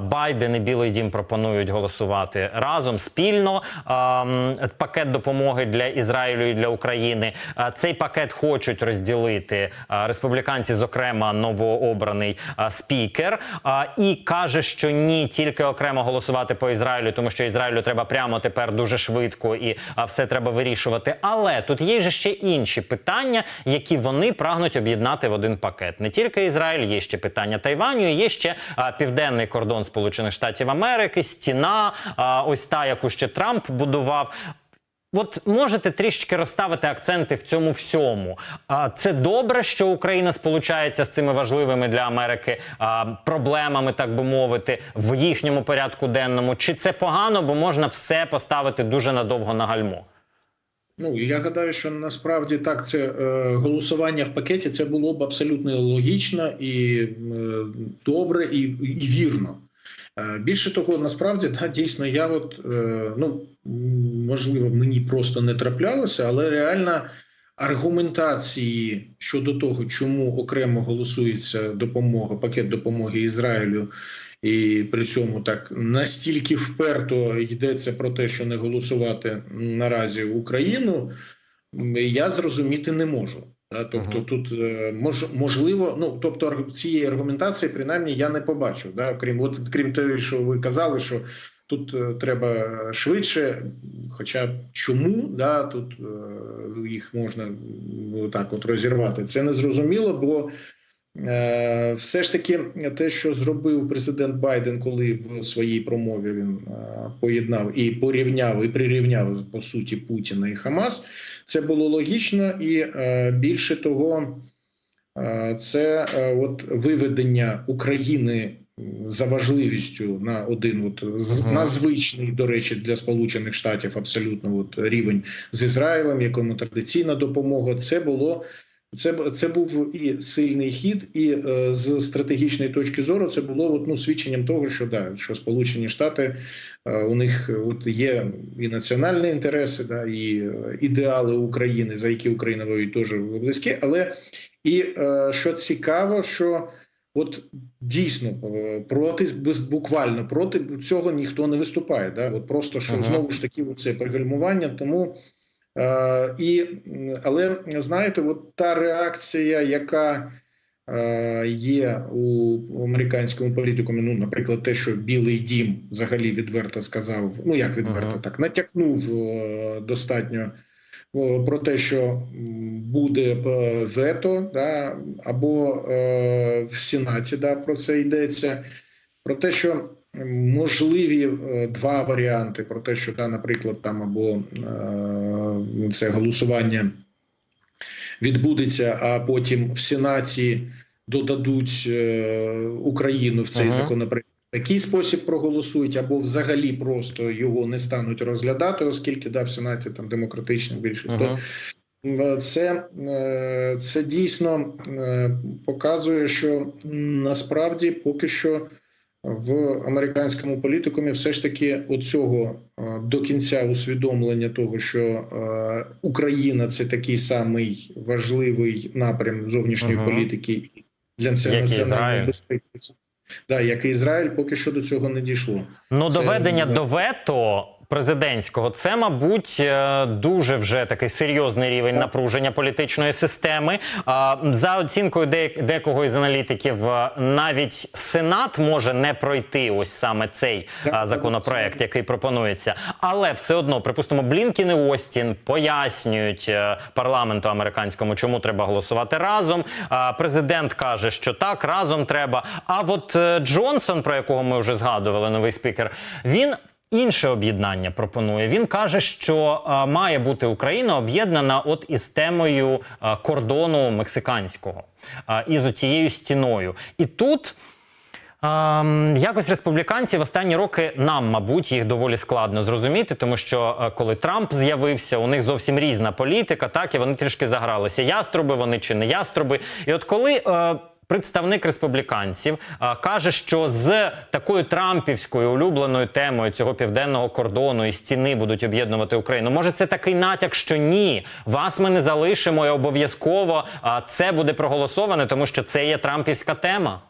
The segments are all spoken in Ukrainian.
Байден і Білий Дім пропонують голосувати разом спільно. Пакет допомоги для Ізраїлю і для України. Цей пакет хочуть розділити республіканці, зокрема новообраний спікер. І каже, що ні, тільки окремо голосувати по Ізраїлю, тому що Ізраїлю треба прямо тепер дуже швидко і все треба вирішувати. Але тут є же ще інші питання, які вони прагнуть об'єднати в один пакет. Не тільки Ізраїль, є ще питання Тайваню, є ще південний кордон Сполучених Штатів Америки, стіна, ось та, яку ще Трамп будував. От можете трішечки розставити акценти в цьому всьому. А це добре, що Україна сполучається з цими важливими для Америки а, проблемами, так би мовити, в їхньому порядку денному. Чи це погано, бо можна все поставити дуже надовго на гальмо? Ну я гадаю, що насправді так це е, голосування в пакеті це було б абсолютно логічно і е, добре, і, і вірно. Е, більше того, насправді да, дійсно, я от е, ну можливо, мені просто не траплялося, але реально аргументації щодо того, чому окремо голосується допомога, пакет допомоги Ізраїлю. І при цьому так настільки вперто йдеться про те, що не голосувати наразі Україну, я зрозуміти не можу. Тобто, Мгм. тут е, мож, можливо, ну тобто цієї аргументації, принаймні, я не побачив. Да, крім от крім того, що ви казали, що тут е, треба швидше. Хоча чому да, тут е, їх можна так от розірвати, це не зрозуміло, бо Все ж таки, те, що зробив президент Байден, коли в своїй промові він е, поєднав і порівняв і прирівняв по суті Путіна і Хамас, це було логічно, і е, більше того, е, це е, от виведення України за важливістю на один от Мгм. на звичний, до речі, для Сполучених Штатів абсолютно от рівень з Ізраїлем, якому традиційна допомога. Це було це, це був і сильний хід, і е, з стратегічної точки зору це було от, ну, свідченням того, що да, що Сполучені Штати е, у них от є і національні інтереси, да, і е, ідеали України, за які Україна воює, теж близькі. Але і е, що цікаво, що от дійсно е, проти без- буквально проти цього ніхто не виступає. Да? От просто що Ага. знову ж таки це пригальмування, тому. Е, і, але знаєте, от та реакція, яка е, є у американському політикумі, ну, наприклад, те, що Білий Дім взагалі відверто сказав, ну як відверто, Ага. так натякнув е, достатньо про те, що буде вето, да, або в Сенаті да, про це йдеться. Про те, що можливі е, два варіанти: про те, що да, наприклад, там або е, це голосування відбудеться, а потім в Сенаті додадуть е, Україну в цей Ага. законопроект. Такий спосіб проголосують, або взагалі просто його не стануть розглядати, оскільки да, в Сенаті там демократична більшість. То це, е, це дійсно е, показує, що насправді поки що в американському політикумі все ж таки оцього е, до кінця усвідомлення того, що е, Україна це такий самий важливий напрям зовнішньої угу. політики для національної безпеки. Да, як і Ізраїль, поки що до цього не дійшло. Ну, Це- доведення до вето президентського це, мабуть, е, дуже вже такий серйозний рівень напруження політичної системи. За оцінкою декого із аналітиків, е, навіть Сенат може не пройти ось саме цей законопроект, який пропонується. Але все одно, припустимо, Блінкін і Остін пояснюють е, парламенту американському, чому треба голосувати разом. Президент каже, що так, разом треба. А от е, Джонсон, про якого ми вже згадували, новий спікер, він. Інше об'єднання пропонує. Він каже, що е, має бути Україна об'єднана от із темою е, кордону мексиканського, е, із цією стіною. І тут Ем, якось республіканці в останні роки нам, мабуть, їх доволі складно зрозуміти, тому що коли Трамп з'явився, у них зовсім різна політика, так і вони трішки загралися. Яструби вони чи не яструби. І от коли. Представник республіканців а, каже, що з такою трампівською улюбленою темою цього південного кордону і стіни будуть об'єднувати Україну. Може, це такий натяк, що ні, вас ми не залишимо і обов'язково це буде проголосоване, тому що це є трампівська тема.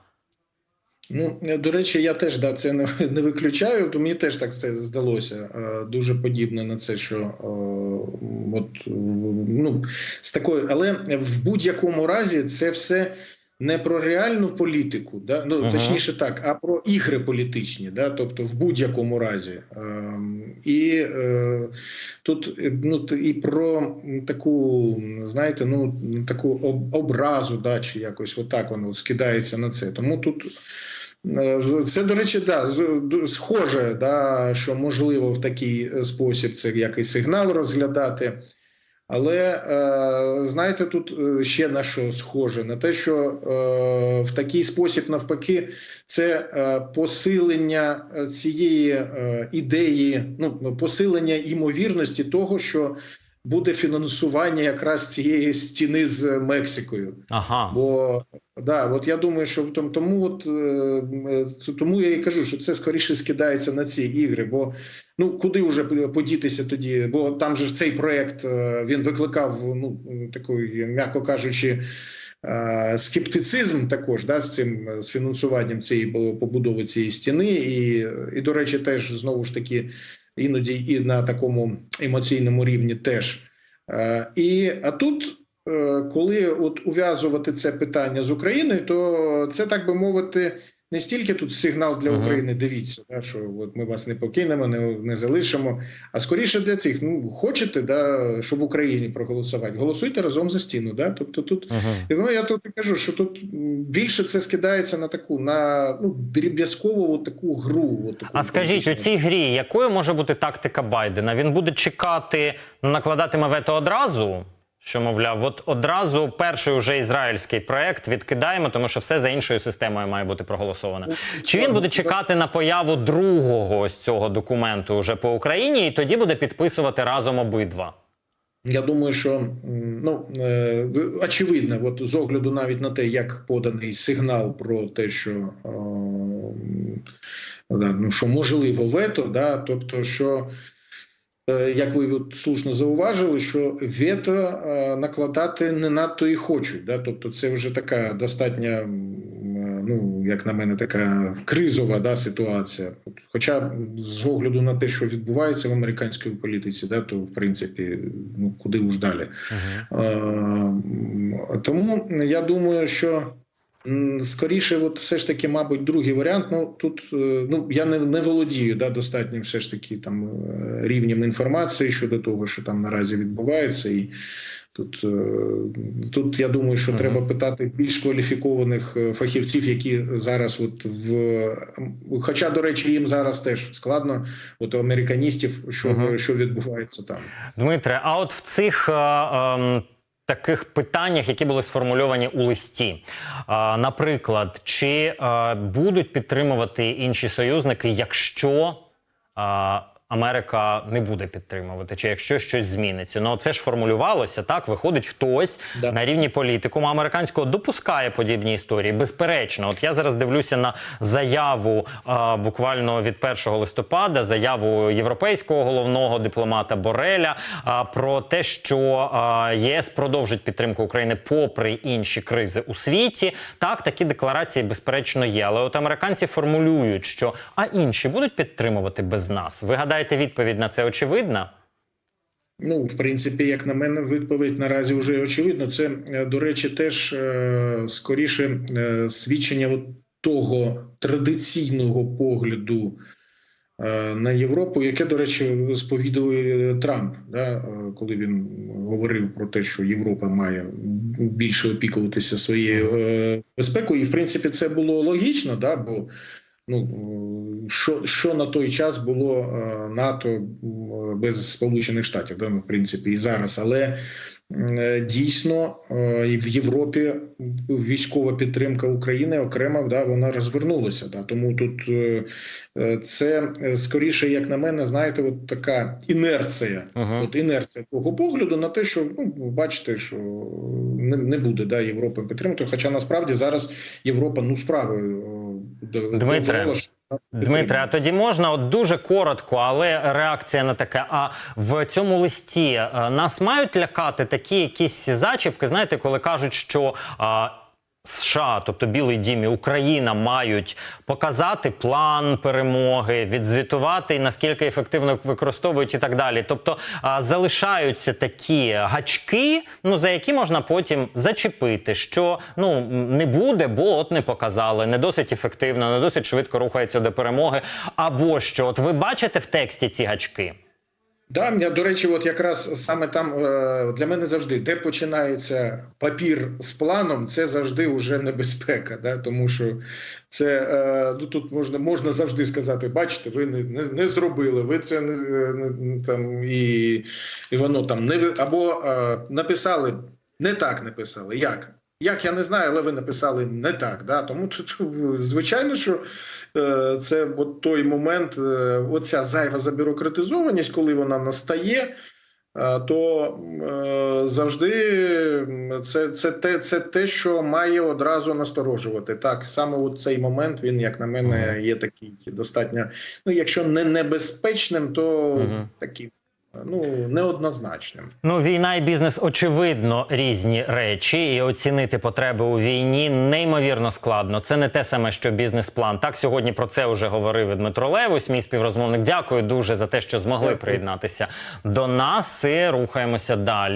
Ну, е, до речі, я теж да, це не, не виключаю, то мені теж так це здалося. Е, Дуже подібно на це, що е, от, ну, з такою, але в будь-якому разі це все не про реальну політику, да? ну, Ага. точніше так, а про ігри політичні, да? тобто в будь-якому разі. Ем, І е, тут е, ну, і про таку, знаєте, ну таку об- образу, да, чи якось отак воно скидається на це. Тому тут. е, Це, до речі, да, схоже, да, що можливо в такий е, спосіб це якийсь сигнал розглядати. Але е, знаєте, тут е, ще на що схоже? На те, що е, в такий спосіб, навпаки, це посилення цієї ідеї, ну посилення імовірності того, що буде фінансування якраз цієї стіни з Мексикою. Ага. Бо да, от я думаю, що том- тому, от, е, е, тому я і кажу, що це скоріше скидається на ці ігри. Бо ну куди вже подітися тоді? Бо там же цей проект е, він викликав ну такої, м'яко кажучи. Е, Скептицизм також да, з цим з фінансуванням цієї побудови цієї стіни, і, і до речі, теж знову ж таки іноді і на такому емоційному рівні теж. Е, І а тут Е, коли от ув'язувати це питання з Україною, то це так би мовити. Не стільки тут сигнал для. України, дивіться, да, що от ми вас не покинемо, не, не залишимо. А скоріше для цих. Ну хочете, да, щоб в Україні проголосувати, голосуйте разом за стіну. Да? Тобто тут Угу. ну я тут кажу, що тут більше це скидається на таку на ну дріб'язкову таку гру. От таку А скажіть, у цій грі якою може бути тактика Байдена? Він буде чекати, ну, накладатиме вето одразу. Що мовляв, от одразу перший уже ізраїльський проект відкидаємо, тому що все за іншою системою має бути проголосовано. Чи він буде чекати на появу другого ось цього документу вже по Україні, і тоді буде підписувати разом обидва? Я думаю, що ну е, очевидно, от з огляду навіть на те, як поданий сигнал про те, що, м, да, ну, що можливо вето, да, тобто, що як ви от слушно зауважили, що вето е, накладати не надто і хочуть. Да? Тобто, це вже така достатньо, м, е, ну як на мене, така кризова да, ситуація. Хоча з огляду на те, що відбувається в американській політиці, да, то в принципі, ну куди уж далі. Е, Тому я думаю, що скоріше, от все ж таки, мабуть, другий варіант. Ну тут е, ну я не, не володію да, достатнім все ж таки там е, рівнем інформації щодо того, що там наразі відбувається, і тут, е, тут я думаю, що Мгм. треба питати більш кваліфікованих е, фахівців, які зараз, от в хоча, до речі, їм зараз теж складно, от у американістів, що, Мгм. що відбувається там. Дмитре, а от в цих. е, ем, Таких питаннях, які були сформульовані у листі, наприклад, чи будуть підтримувати інші союзники, якщо Америка не буде підтримувати, чи якщо щось зміниться? Ну це ж формулювалося так. Виходить, хтось Да. на рівні політикуму американського допускає подібні історії. Безперечно, от я зараз дивлюся на заяву е, буквально від 1 листопада, заяву європейського головного дипломата Бореля е, про те, що е, ЄС продовжить підтримку України попри інші кризи у світі. Так, такі декларації безперечно є. Але от американці формулюють, що а інші будуть підтримувати без нас. Ви гадаєте, відповідь на це очевидна? Ну, в принципі, як на мене, відповідь наразі вже очевидно. Це, е, до речі, теж е, скоріше е, свідчення того традиційного погляду на Європу, яке, до речі, сповідує Трамп, да, коли він говорив про те, що Європа має більше опікуватися своєю безпекою. І в принципі, це було логічно, да, бо ну що, що на той час було е, НАТО без Сполучених Штатів, да, ну, в принципі, і зараз, але е, дійсно е, в Європі військова підтримка України окремо да, вона розвернулася. Да, тому тут це скоріше, як на мене, знаєте, от така інерція. Угу. От інерція того погляду на те, що ну бачите, що не, не буде да, Європи підтримати. Хоча насправді зараз Європа ну справою до- Дмитре, Дмитре, а тоді можна от дуже коротко, але реакція на таке. А в цьому листі е, нас мають лякати такі якісь зачіпки. Знаєте, коли кажуть, що. а, США, тобто Білий Дім і Україна, мають показати план перемоги, відзвітувати наскільки ефективно використовують і так далі. Тобто залишаються такі гачки, ну за які можна потім зачепити, що ну не буде, бо от не показали, не досить ефективно, не досить швидко рухається до перемоги. Або що, от ви бачите в тексті ці гачки? Да, я, до речі, от якраз саме там е, для мене завжди, де починається папір з планом, це завжди вже небезпека. Да? Тому що це е, ну, тут можна можна завжди сказати: бачите, ви не, не, не зробили, ви це не, не, не там і, і воно там не або е, написали не так написали. Як? Як я не знаю, але ви написали не так. Да? Тому тут, звичайно, що е, це от той момент, е, оця зайва забюрократизованість, коли вона настає, е, то завжди це, це, те, це те, що має одразу насторожувати. Так, саме от цей момент він, як на мене, є такий достатньо. Ну, якщо не небезпечним, то Мгм. таким ну неоднозначним. Ну, війна і бізнес очевидно різні речі, і оцінити потреби у війні неймовірно складно. Це не те саме, що бізнес-план. Так сьогодні про це вже говорив Дмитро Левус, мій співрозмовник. Дякую дуже за те, що змогли Дякую. приєднатися до нас. І рухаємося далі.